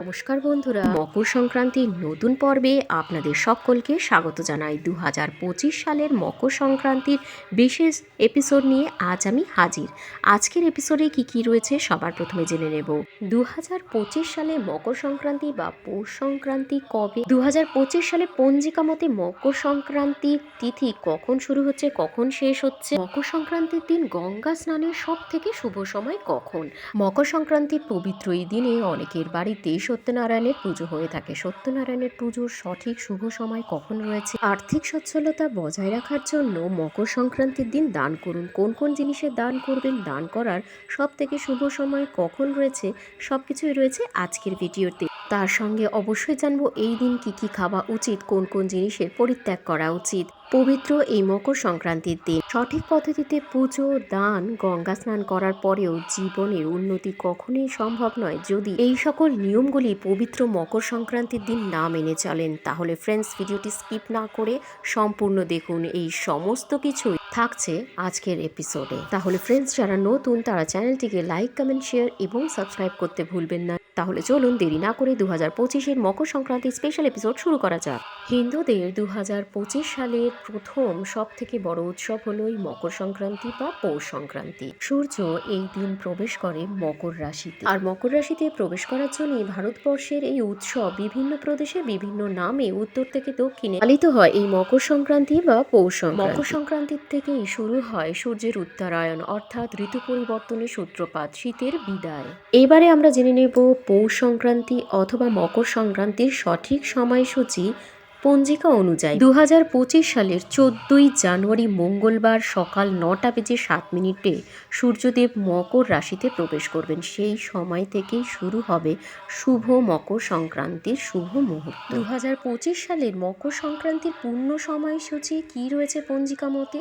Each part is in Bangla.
নমস্কার বন্ধুরা। মকর সংক্রান্তির নতুন পর্বে আপনাদের সকলকে স্বাগত জানাই। দু হাজার পঁচিশ সালের মকর সংক্রান্তির বিশেষ এপিসোড নিয়ে আজ আমি হাজির। আজকের এপিসোডে কি কি রয়েছে সবার প্রথমে জেনে নেব। দু হাজার পঁচিশ সালে মকর সংক্রান্তি বা পৌষ সংক্রান্তি কবে? দু হাজার পঁচিশ সালে পঞ্জিকা মতে মকর সংক্রান্তির তিথি কখন শুরু হচ্ছে, কখন শেষ হচ্ছে? মকর সংক্রান্তির দিন গঙ্গা স্নানের সব থেকে শুভ সময় কখন? মকর সংক্রান্তির পবিত্র এই দিনে অনেকের বাড়িতে সত্যনারায়ণের পুজো হয়ে থাকে। সত্যনারায়ণের পুজোর সঠিক শুভ সময় কখন রয়েছে? আর্থিক সচ্ছলতা বজায় রাখার জন্য মকর সংক্রান্তির দিন দান করুন। কোন কোন জিনিসের দান করবেন, দান করার সব থেকে শুভ সময় কখন রয়েছে সব কিছুই রয়েছে আজকের ভিডিওতে। তার সঙ্গে অবশ্যই জানব এই দিন কি কি খাওয়া উচিত, কোন কোন জিনিসের পরিত্যাগ করা উচিত। পবিত্র এই মকর সংক্রান্তির দিন। সঠিক পদ্ধতিতে পুজো, দান, গঙ্গা স্নান করার পরেও জীবনের উন্নতি কখনোই সম্ভব নয় যদি এই সকল নিয়মগুলি পবিত্র মকর সংক্রান্তির দিন না মেনে চলেন। তাহলে ফ্রেন্ডস ভিডিওটি স্কিপ না করে সম্পূর্ণ দেখুন। এই সমস্ত কিছুই থাকছে আজকের এপিসোডে। তাহলে ফ্রেন্ডস যারা নতুন, তারা চ্যানেলটিকে লাইক কমেন্ট শেয়ার এবং সাবস্ক্রাইব করতে ভুলবেন না। তাহলে চলুন দেরি না করে দু হাজার পঁচিশের মকর সংক্রান্তি স্পেশাল এপিসোড শুরু করা যাক। হিন্দুদের দু হাজার পঁচিশ সালের প্রথম সব থেকে বড় উৎসব হলো এই মকর সংক্রান্তি বা পৌষ সংক্রান্তি। সূর্য এই দিন প্রবেশ করে মকর রাশিতে। আর মকর রাশিতে প্রবেশ করার জন্য ভারতবর্ষের এই উৎসব বিভিন্ন প্রদেশে বিভিন্ন নামে উত্তর থেকে দক্ষিণে পালিত হয় এই মকর সংক্রান্তি বা পৌষ মকর সংক্রান্তির থেকেই শুরু হয় সূর্যের উত্তরায়ণ, অর্থাৎ ঋতু পরিবর্তনের সূত্রপাত, শীতের বিদায়। এবারে আমরা জেনে নেব পৌষ সংক্রান্তি অথবা মকর সংক্রান্তির সঠিক সময়সূচি পঞ্জিকা অনুযায়ী। দু হাজার পঁচিশ সালের চোদ্দই জানুয়ারি মঙ্গলবার সকাল নটা বেজে সাত মিনিটে সূর্যদেব মকর রাশিতে প্রবেশ করবেন। সেই সময় থেকেই শুরু হবে শুভ মকর সংক্রান্তির শুভ মুহূর্ত। দু হাজার পঁচিশ সালের মকর সংক্রান্তির পূর্ণ সময়সূচি কী রয়েছে পঞ্জিকা মতে?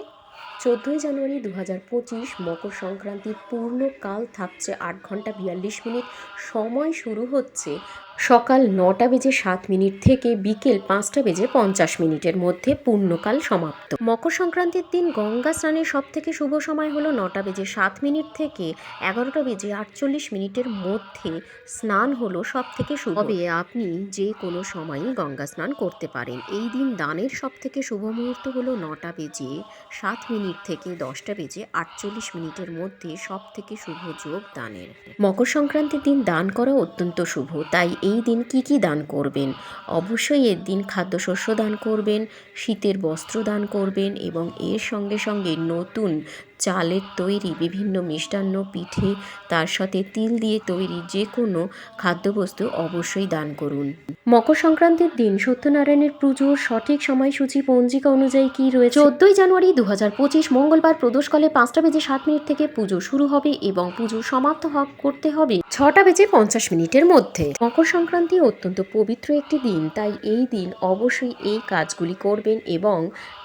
চোদ্দোই জানুয়ারি দু হাজার পঁচিশ মকর সংক্রান্তির পূর্ণ কাল থাকছে আট ঘণ্টা বিয়াল্লিশ মিনিট। সময় শুরু হচ্ছে সকাল নটা বেজে সাত মিনিট থেকে বিকেল পাঁচটা বেজে পঞ্চাশ মিনিটের মধ্যে পূর্ণকাল সমাপ্ত। মকর সংক্রান্তির দিন গঙ্গা স্নানের সব থেকে শুভ সময় হলো নটা বেজে সাত মিনিট থেকে এগারোটা বেজে আটচল্লিশ মিনিটের মধ্যে স্নান হলো সব থেকে শুভ। তবে আপনি যে কোনো সময়ই গঙ্গা স্নান করতে পারেন। এই দিন দানের সব থেকে শুভ মুহূর্ত হলো নটা বেজে সাত মিনিট থেকে দশটা বেজে আটচল্লিশ মিনিটের মধ্যে সব থেকে শুভ যোগ দানের। মকর সংক্রান্তির দিন দান করা অত্যন্ত শুভ। তাই এই দিন কি কি দান করবেন? অবশ্যই এর দিন খাদ্যশস্য দান করবেন, শীতের বস্ত্র দান করবেন এবং এর সঙ্গে সঙ্গে নতুন চালের তৈরি বিভিন্ন মিষ্টান্ন পিঠে তার সাথে তিল দিয়ে তৈরি যে কোনো খাদ্যবস্তু অবশ্যই দান করুন। মকর সংক্রান্তির দিন সত্যনারায়ণের পুজোর সঠিক সময়সূচি, পঞ্জিকা অনুযায়ী কি রয়েছে? চোদ্দই জানুয়ারি দু হাজার পঁচিশ মঙ্গলবার প্রদোষকালে পাঁচটা বেজে সাত মিনিট থেকে পুজো শুরু হবে এবং পুজো সমাপ্ত করতে হবে ছটা বেজে পঞ্চাশ মিনিটের মধ্যে। মকর সংক্রান্তি অত্যন্ত পবিত্র একটি দিন, তাই এই দিন অবশ্যই এই কাজগুলি করবেন এবং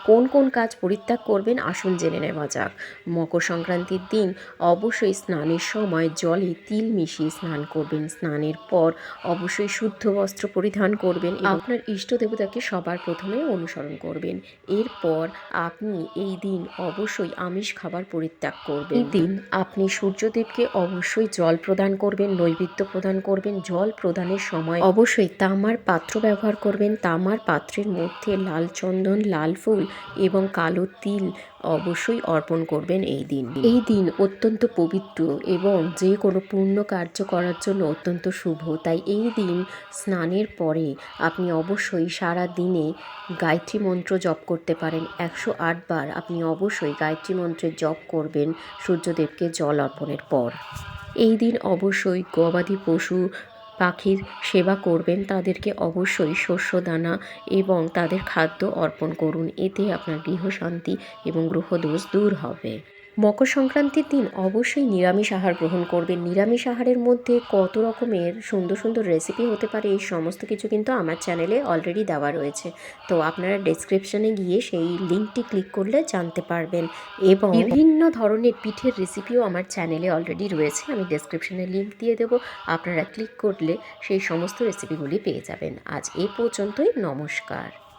কোন কোন কাজ পরিত্যাগ করবেন আসুন জেনে নেওয়া যাক। মকর সংক্রান্তির দিন অবশ্যই স্নানের সময় জলে তিল মিশিয়ে স্নান করবেন। স্নানের পর অবশ্যই শুদ্ধ বস্ত্র পরিধান করবেন আপনার ইষ্ট দেবতাকে সবার প্রথমে অনুসরণ করবেন। এরপর আপনি এই দিন অবশ্যই আমিষ খাবার পরিত্যাগ করবেন। এই দিন আপনি সূর্যদেবকে অবশ্যই জল প্রদান করবেন, নৈবেদ্য প্রদান করবেন, জল প্রদানের সময় অবশ্যই তামার পাত্র ব্যবহার করবেন। তামার পাত্রের মধ্যে লাল চন্দন, লাল ফুল এবং কালো তিল অবশ্যই অর্পণ করবেন এই দিন। এই দিন অত্যন্ত পবিত্র এবং যে কোনো পূর্ণ কার্য করার জন্য অত্যন্ত শুভ। তাই এই দিন স্নানের পরে আপনি অবশ্যই সারা দিনে গায়ত্রী মন্ত্র জপ করতে পারেন। একশো বার আপনি অবশ্যই গায়ত্রী মন্ত্রের জপ করবেন সূর্যদেবকে জল অর্পণের পর। এই দিন অবশ্যই গবাদি পশু পাখির সেবা করবেন, তাদেরকে অবশ্যই শস্য দানা এবং তাদের খাদ্য অর্পণ করুন। এতে আপনার গৃহশান্তি এবং গ্রহদোষ দূর হবে। মকর সংক্রান্তির দিন অবশ্যই নিরামিষ আহার গ্রহণ করবেন। নিরামিষ আহারের মধ্যে কত রকমের সুন্দর সুন্দর রেসিপি হতে পারে এই সমস্ত কিছু কিন্তু আমার চ্যানেলে অলরেডি দেওয়া রয়েছে। তো আপনারা ডেসক্রিপশনে গিয়ে সেই লিঙ্কটি ক্লিক করলে জানতে পারবেন এবং বিভিন্ন ধরনের পিঠের রেসিপিও আমার চ্যানেলে অলরেডি রয়েছে। আমি ডেসক্রিপশনে লিঙ্ক দিয়ে দেবো। আপনারা ক্লিক করলে সেই সমস্ত রেসিপিগুলি পেয়ে যাবেন। আজ এ পর্যন্তই। নমস্কার।